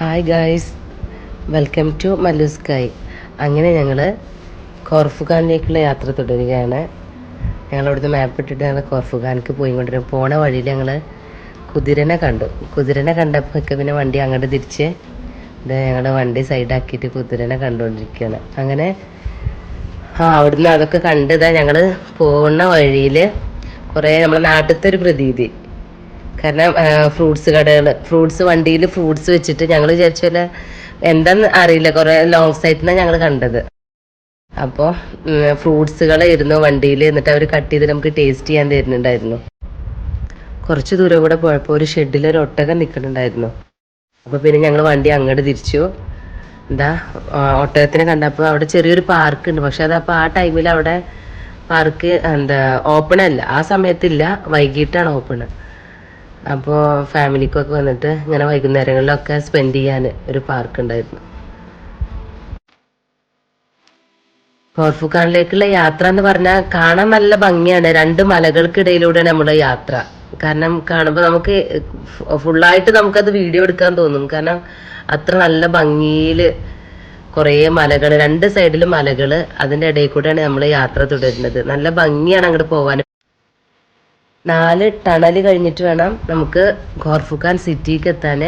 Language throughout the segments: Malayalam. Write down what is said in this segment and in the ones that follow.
ഹായ് ഗായ്സ് വെൽക്കം ടു മല്ലുസ്കായ് അങ്ങനെ ഞങ്ങൾ കോർഫുഖാനിലേക്കുള്ള യാത്ര തുടരുകയാണ്. ഞങ്ങൾ അവിടുന്ന് മാപ്പ് ഇട്ടിട്ട് ഞങ്ങൾ കോർഫുഖാനിക്ക് പോയി പോയിക്കൊണ്ടിരുന്നു. പോണ വഴിയിൽ ഞങ്ങൾ കുതിരനെ കണ്ടു. കുതിരനെ കണ്ടപ്പോൾ പിന്നെ വണ്ടി അങ്ങോട്ട് തിരിച്ച് ഇത് ഞങ്ങളുടെ വണ്ടി സൈഡാക്കിയിട്ട് കുതിരനെ കണ്ടുകൊണ്ടിരിക്കുകയാണ്. അങ്ങനെ ആ അവിടുന്ന് അതൊക്കെ കണ്ടതാ ഞങ്ങൾ പോകുന്ന വഴിയിൽ കുറേ നമ്മുടെ നാട്ടിലത്തെ ഒരു പ്രതീതി. കാരണം ഫ്രൂട്ട്സ് കടകൾ ഫ്രൂട്ട്സ് വണ്ടിയിൽ ഫ്രൂട്ട്സ് വെച്ചിട്ട് ഞങ്ങൾ വിചാരിച്ച പോലെ എന്താന്ന് അറിയില്ല. കുറേ ലോങ് സൈറ്റിനാണ് ഞങ്ങൾ കണ്ടത്. അപ്പോൾ ഫ്രൂട്ട്സുകൾ ഇരുന്നു വണ്ടിയിൽ എന്നിട്ട് അവർ കട്ട് ചെയ്ത് നമുക്ക് ടേസ്റ്റ് ചെയ്യാൻ തരുന്നുണ്ടായിരുന്നു. കുറച്ച് ദൂരം കൂടെ പോയപ്പോൾ ഒരു ഷെഡിൽ ഒരു ഒട്ടകം നിൽക്കുന്നുണ്ടായിരുന്നു അപ്പോൾ പിന്നെ ഞങ്ങൾ വണ്ടി അങ്ങോട്ട് തിരിച്ചു. എന്താ ഒട്ടകത്തിനെ കണ്ടപ്പോൾ അവിടെ ചെറിയൊരു പാർക്ക് ഉണ്ട്. പക്ഷെ അത് അപ്പോൾ ആ ടൈമിൽ അവിടെ പാർക്ക് എന്താ ഓപ്പൺ അല്ല. ആ സമയത്തില്ല. വൈകിട്ടാണ് ഓപ്പൺ അപ്പോൾ ഫാമിലിക്കൊക്കെ വന്നിട്ട് ഇങ്ങനെ വൈകുന്നേരങ്ങളിലൊക്കെ സ്പെൻഡ് ചെയ്യാൻ ഒരു പാർക്ക് ഉണ്ടായിരുന്നു. കോർഫുഖാനിലേക്കുള്ള യാത്ര എന്ന് പറഞ്ഞാൽ കാണാൻ നല്ല ഭംഗിയാണ്. രണ്ട് മലകൾക്കിടയിലൂടെ നമ്മുടെ യാത്ര. കാരണം കാണുമ്പോൾ നമുക്ക് ഫുള്ളായിട്ട് നമുക്കത് വീഡിയോ എടുക്കാൻ തോന്നും. കാരണം അത്ര നല്ല ഭംഗിയിൽ കുറേ മലകൾ രണ്ട് സൈഡിലും മലകൾ അതിന്റെ ഇടയിൽ കൂടെയാണ് നമ്മൾ യാത്ര തുടരുന്നത്. നല്ല ഭംഗിയാണ് അങ്ങോട്ട് പോകാൻ നാല് ടണൽ കഴിഞ്ഞിട്ട് വേണം നമുക്ക് ഖോർഫുഖാൻ സിറ്റിക്ക് എത്താൻ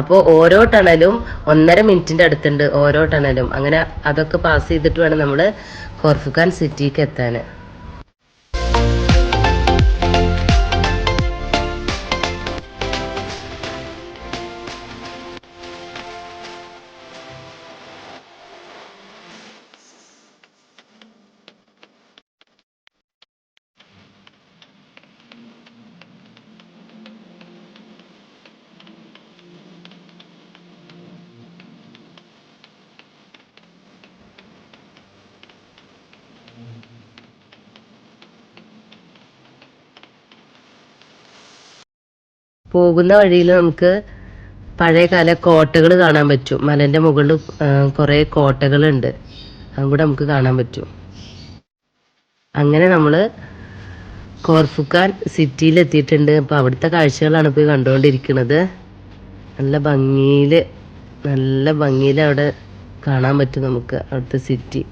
അപ്പോൾ ഓരോ ടണലും ഒന്നര മിനിറ്റിന്റെ അടുത്തുണ്ട് ഓരോ ടണലും. അങ്ങനെ അതൊക്കെ പാസ് ചെയ്തിട്ട് വേണം നമ്മൾ ഖോർഫുഖാൻ സിറ്റിക്ക് എത്താൻ പോകുന്ന വഴിയിൽ നമുക്ക് പഴയകാല കോട്ടകൾ കാണാൻ പറ്റും. മലന്റെ മുകളിൽ കുറേ കോട്ടകളുണ്ട്. അതും കൂടെ നമുക്ക് കാണാൻ പറ്റും. അങ്ങനെ നമ്മൾ കോർഫുക്കാൻ സിറ്റിയിൽ എത്തിയിട്ടുണ്ട് അപ്പോൾ അവിടുത്തെ കാഴ്ചകളാണ് ഇപ്പോൾ കണ്ടുകൊണ്ടിരിക്കുന്നത്. നല്ല ഭംഗിയിൽ നല്ല ഭംഗിയിൽ അവിടെ കാണാൻ പറ്റും നമുക്ക് അവിടുത്തെ സിറ്റി.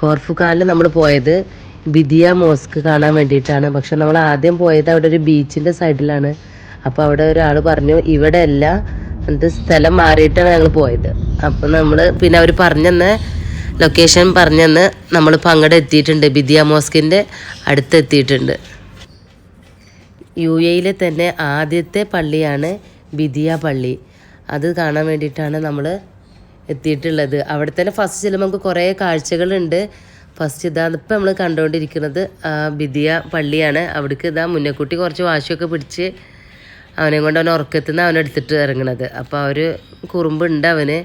കോർഫുക്കാനിൽ നമ്മൾ പോയത് ബിദിയ മോസ്ക് കാണാൻ വേണ്ടിയിട്ടാണ്. പക്ഷെ നമ്മൾ ആദ്യം പോയത് അവിടെ ഒരു ബീച്ചിന്റെ സൈഡിലാണ്. അപ്പോൾ അവിടെ ഒരാൾ പറഞ്ഞു ഇവിടെ അല്ല എന്ത് സ്ഥലം മാറിയിട്ടാണ് ഞങ്ങൾ പോയത്. അപ്പോൾ നമ്മൾ പിന്നെ അവർ പറഞ്ഞെന്ന് ലൊക്കേഷൻ പറഞ്ഞെന്ന് നമ്മളിപ്പോൾ അങ്ങോട്ട് എത്തിയിട്ടുണ്ട്. ബിദിയ മോസ്കിന്റെ അടുത്ത് എത്തിയിട്ടുണ്ട് യു എയിലെ തന്നെ ആദ്യത്തെ പള്ളിയാണ് ബിദിയ പള്ളി. അത് കാണാൻ വേണ്ടിയിട്ടാണ് നമ്മൾ എത്തിയിട്ടുള്ളത്. അവിടെ തന്നെ ഫസ്റ്റ് ചെല്ലുമ്പോൾ നമുക്ക് കുറേ കാഴ്ചകളുണ്ട്. ഫസ്റ്റ് ഇതാണ് ഇപ്പം നമ്മൾ കണ്ടുകൊണ്ടിരിക്കുന്നത് ബിദിയ പള്ളിയാണ്. അവിടേക്ക് ഇതാ മുന്നേക്കുട്ടി കുറച്ച് വാശിയൊക്കെ പിടിച്ച് അവനെ കൊണ്ട് അവൻ ഉറക്കത്തിൽ നിന്ന് അവനെടുത്തിട്ട് ഇറങ്ങണത്. അപ്പോൾ അവർ കുറുമ്പുണ്ട് അവന്.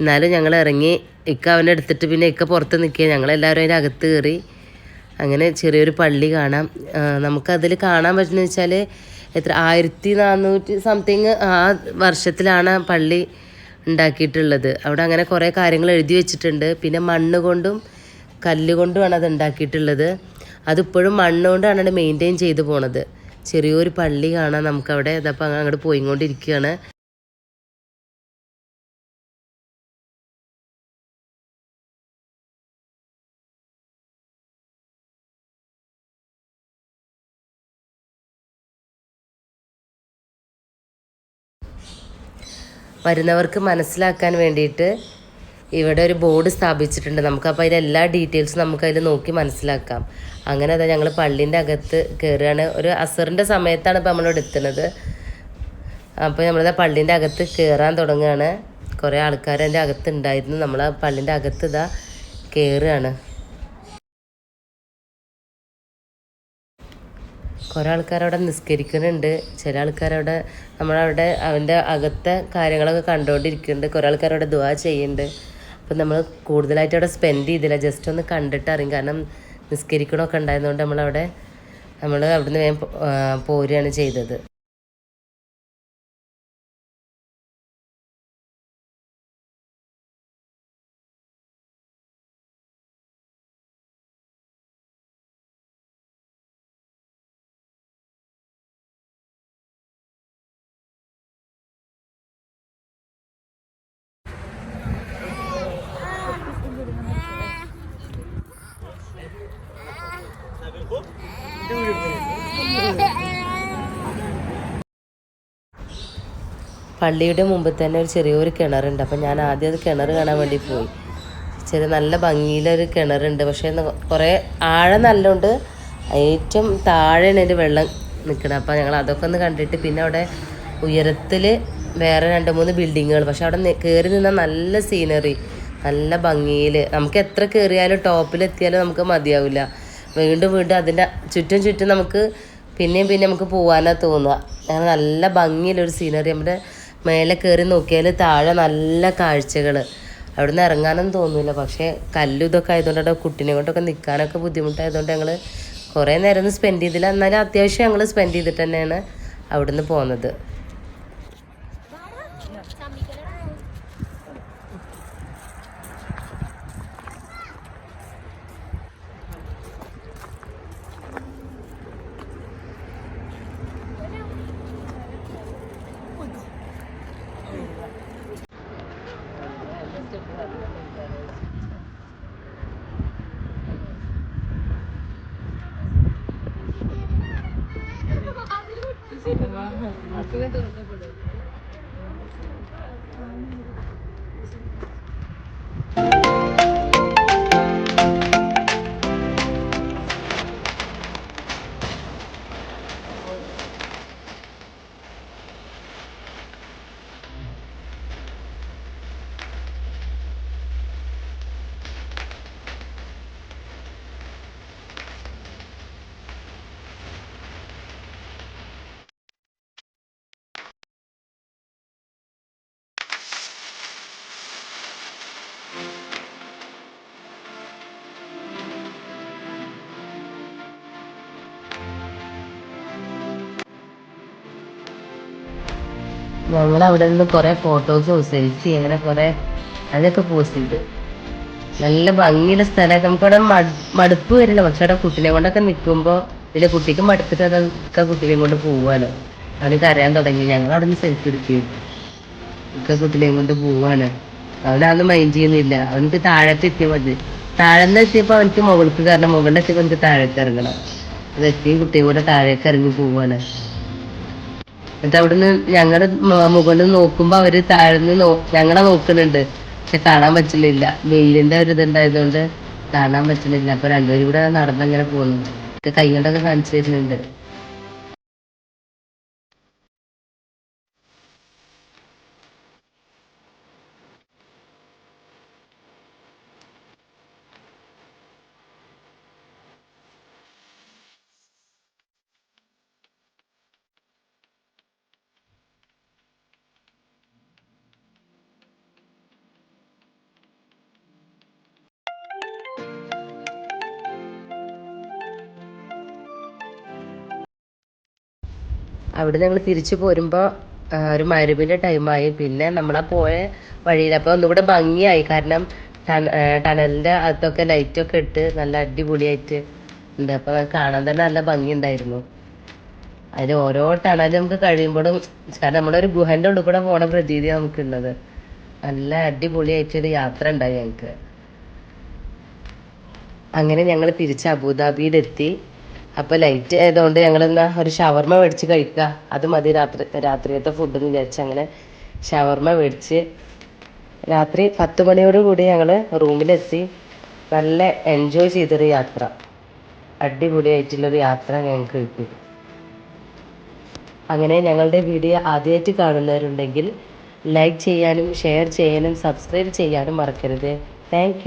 എന്നാലും ഞങ്ങൾ ഇറങ്ങി ഇക്ക അവനെ എടുത്തിട്ട് പിന്നെ ഇക്ക പുറത്ത് നിൽക്കുക. ഞങ്ങളെല്ലാവരും അതിന്റെ അകത്ത് കയറി അങ്ങനെ ചെറിയൊരു പള്ളി കാണാം. നമുക്കതിൽ കാണാൻ പറ്റുന്ന വെച്ചാൽ എത്ര ആയിരത്തി നാനൂറ്റി സംതിങ് ആ വർഷത്തിലാണ് പള്ളി ഉണ്ടാക്കിയിട്ടുള്ളത്. അവിടെ അങ്ങനെ കുറേ കാര്യങ്ങൾ എഴുതി വെച്ചിട്ടുണ്ട്. പിന്നെ മണ്ണ് കൊണ്ടും കല്ല് കൊണ്ടുമാണ് അത് ഉണ്ടാക്കിയിട്ടുള്ളത്. അതിപ്പോഴും മണ്ണുകൊണ്ടാണ് അത് മെയിന്റെയിൻ ചെയ്തു പോണത്. ചെറിയൊരു പള്ളി കാണാം നമുക്കവിടെ. അതപ്പോൾ അങ്ങോട്ട് പോയിക്കൊണ്ടിരിക്കുകയാണ്. വരുന്നവർക്ക് മനസ്സിലാക്കാൻ വേണ്ടിയിട്ട് ഇവിടെ ഒരു ബോർഡ് സ്ഥാപിച്ചിട്ടുണ്ട്. നമുക്ക് അപ്പോൾ അതിന്റെ എല്ലാ ഡീറ്റെയിൽസും നമുക്ക് അതിൽ നോക്കി മനസ്സിലാക്കാം. അങ്ങനെ അതാ ഞങ്ങൾ പള്ളീന്റെ അകത്ത് കയറുകയാണ് ഒരു അസറിന്റെ സമയത്താണ് ഇപ്പോൾ നമ്മളിവിടെ എത്തുന്നത്. അപ്പോൾ നമ്മളിതാ പള്ളീന്റെ അകത്ത് കയറാൻ തുടങ്ങുകയാണ്. കുറേ ആൾക്കാർ അതിന്റെ അകത്ത് ഉണ്ടായിരുന്നു നമ്മൾ ആ പള്ളീന്റെ അകത്ത് ഇതാ കയറുകയാണ് കുറേ ആൾക്കാരവിടെ നിസ്കരിക്കുന്നുണ്ട്. ചില ആൾക്കാരവിടെ നമ്മളവിടെ അവന്റെ അകത്തെ കാര്യങ്ങളൊക്കെ കണ്ടുകൊണ്ടിരിക്കുന്നുണ്ട് കുറേ ആൾക്കാരവിടെ ദുവാ ചെയ്യുന്നുണ്ട്. അപ്പം നമ്മൾ കൂടുതലായിട്ട് അവിടെ സ്പെൻഡ് ചെയ്തില്ല. ജസ്റ്റ് ഒന്ന് കണ്ടിട്ട് അറിയും. കാരണം നിസ്കരിക്കണമൊക്കെ ഉണ്ടായതുകൊണ്ട് നമ്മളവിടെ നമ്മൾ അവിടുന്ന് വേഗം പോരുകയാണ് ചെയ്തത്. പള്ളിയുടെ മുമ്പിൽ തന്നെ ഒരു ചെറിയൊരു കിണറുണ്ട്. അപ്പം ഞാൻ ആദ്യം അത് കിണർ കാണാൻ വേണ്ടി പോയി. ചെറിയ നല്ല ഭംഗിയിലൊരു കിണറുണ്ട്. പക്ഷേ കുറേ ആഴം നല്ലോണ്ട് ഏറ്റവും താഴെയാണ് അതിന്റെ വെള്ളം നിൽക്കുന്നത് അപ്പം ഞങ്ങൾ അതൊക്കെ ഒന്ന് കണ്ടിട്ട് പിന്നെ അവിടെ ഉയരത്തിൽ വേറെ രണ്ട് മൂന്ന് ബിൽഡിങ്ങുകൾ. പക്ഷെ അവിടെ കയറി നിന്നാൽ നല്ല സീനറി നല്ല ഭംഗിയിൽ നമുക്ക് എത്ര കയറിയാലും ടോപ്പിലെത്തിയാലും നമുക്ക് മതിയാവില്ല. വീണ്ടും വീണ്ടും അതിന്റെ ചുറ്റും ചുറ്റും നമുക്ക് പിന്നെയും പിന്നെ നമുക്ക് പോകാനാണ് തോന്നുക. അങ്ങനെ നല്ല ഭംഗിയിലൊരു സീനറി. നമ്മുടെ മേലെ കയറി നോക്കിയാൽ താഴെ നല്ല കാഴ്ചകൾ അവിടുന്ന് ഇറങ്ങാനൊന്നും തോന്നില്ല പക്ഷേ കല്ലും ഇതൊക്കെ ആയതുകൊണ്ട് അവിടെ കുട്ടീനെ കൊണ്ടൊക്കെ നിൽക്കാനൊക്കെ ബുദ്ധിമുട്ടായതുകൊണ്ട് ഞങ്ങൾ കുറേ നേരം സ്പെൻഡ് ചെയ്തില്ല. എന്നാലും അത്യാവശ്യം ഞങ്ങൾ സ്പെൻഡ് ചെയ്തിട്ട് തന്നെയാണ് അവിടുന്ന് പോകുന്നത് 对吧？对对对。ഞങ്ങൾ അവിടെ നിന്ന് കുറേ ഫോട്ടോസും സെൽഫി അങ്ങനെ കുറേ അതൊക്കെ പോസ്റ്റ് ചെയ്ത് നല്ല ഭംഗിയുള്ള സ്ഥലമൊക്കെ നമുക്കവിടെ മട് മടുപ്പ് വരില്ല. പക്ഷെ അവിടെ കുട്ടിനെ കൊണ്ടൊക്കെ നിൽക്കുമ്പോൾ പിന്നെ കുട്ടിക്ക് മടുത്തിട്ട് അതൊക്കെ കുട്ടിനെയും കൊണ്ട് പോവാനോ അവന് കരയാൻ തുടങ്ങി. ഞങ്ങൾ അവിടെ നിന്ന് സെൽഫി എടുക്കുകയും. ഒക്കെ കുട്ടിനെയും കൊണ്ട് പോവാണ്. അവനതൊന്നും മൈൻഡ് ചെയ്യുന്നില്ല. അവനക്ക് താഴത്ത് എത്തിയാൽ മതി. താഴെന്ന് എത്തിയപ്പോൾ അവനക്ക് മുകൾക്ക് കാരണം മുകളിൽ എത്തിയപ്പോൾ എനിക്ക് താഴേക്ക് ഇറങ്ങണം. എത്തിയും കുട്ടിയും കൂടെ താഴേക്ക് ഇറങ്ങി പോവാണ്. എന്നിട്ട് അവിടുന്ന് ഞങ്ങളുടെ മുകളിൽ നോക്കുമ്പോ അവർ താഴ്ന്ന് ഞങ്ങളെ നോക്കുന്നുണ്ട്. പക്ഷെ കാണാൻ പറ്റുന്നില്ല. വെയിലിന്റെ ഒരു ഇതുണ്ടായതുകൊണ്ട് കാണാൻ പറ്റുന്നില്ല. അപ്പൊ രണ്ടുപേരും കൂടെ നടന്നങ്ങനെ പോകുന്നു. കൈകൊണ്ടൊക്കെ കാണിച്ചു തരുന്നുണ്ട്. അവിടെ ഞങ്ങൾ തിരിച്ചു പോരുമ്പോൾ ഒരു മരുവിന്റെ ടൈമായി പിന്നെ നമ്മളാ പോയ വഴിയിൽ അപ്പോൾ ഒന്നുകൂടെ ഭംഗിയായി. കാരണം ടണലിന്റെ അകത്തൊക്കെ ലൈറ്റൊക്കെ ഇട്ട് നല്ല അടിപൊളിയായിട്ട് ഉണ്ട്. അപ്പോൾ കാണാൻ തന്നെ നല്ല ഭംഗിയുണ്ടായിരുന്നു അതിൽ ഓരോ ടണൽ നമുക്ക് കഴിയുമ്പോഴും കാരണം നമ്മളൊരു ഗുഹന്റെ ഉള്ളിൽ കൂടെ പോണ പ്രതീതി നമുക്കുള്ളത്. നല്ല അടിപൊളിയായിട്ടൊരു യാത്ര ഉണ്ടായി ഞങ്ങൾക്ക് അങ്ങനെ ഞങ്ങൾ തിരിച്ച് അബുദാബിയിലെത്തി. അപ്പോൾ ലൈറ്റ് ആയതുകൊണ്ട് ഞങ്ങൾ എന്നാ ഒരു ഷവർമ മേടിച്ച് കഴിക്കുക അത് മതി രാത്രി രാത്രിയത്തെ ഫുഡ് എന്ന് വിചാരിച്ച് അങ്ങനെ ഷവർമ മേടിച്ച് രാത്രി പത്ത് മണിയോട് കൂടി ഞങ്ങൾ റൂമിലെത്തി. നല്ല എൻജോയ് ചെയ്തൊരു യാത്ര. അടിപൊളിയായിട്ടുള്ളൊരു യാത്ര ഞങ്ങൾക്ക് കിട്ടി. അങ്ങനെ ഞങ്ങളുടെ വീഡിയോ ആദ്യമായിട്ട് കാണുന്നവരുണ്ടെങ്കിൽ ലൈക്ക് ചെയ്യാനും ഷെയർ ചെയ്യാനും സബ്സ്ക്രൈബ് ചെയ്യാനും മറക്കരുത്. താങ്ക്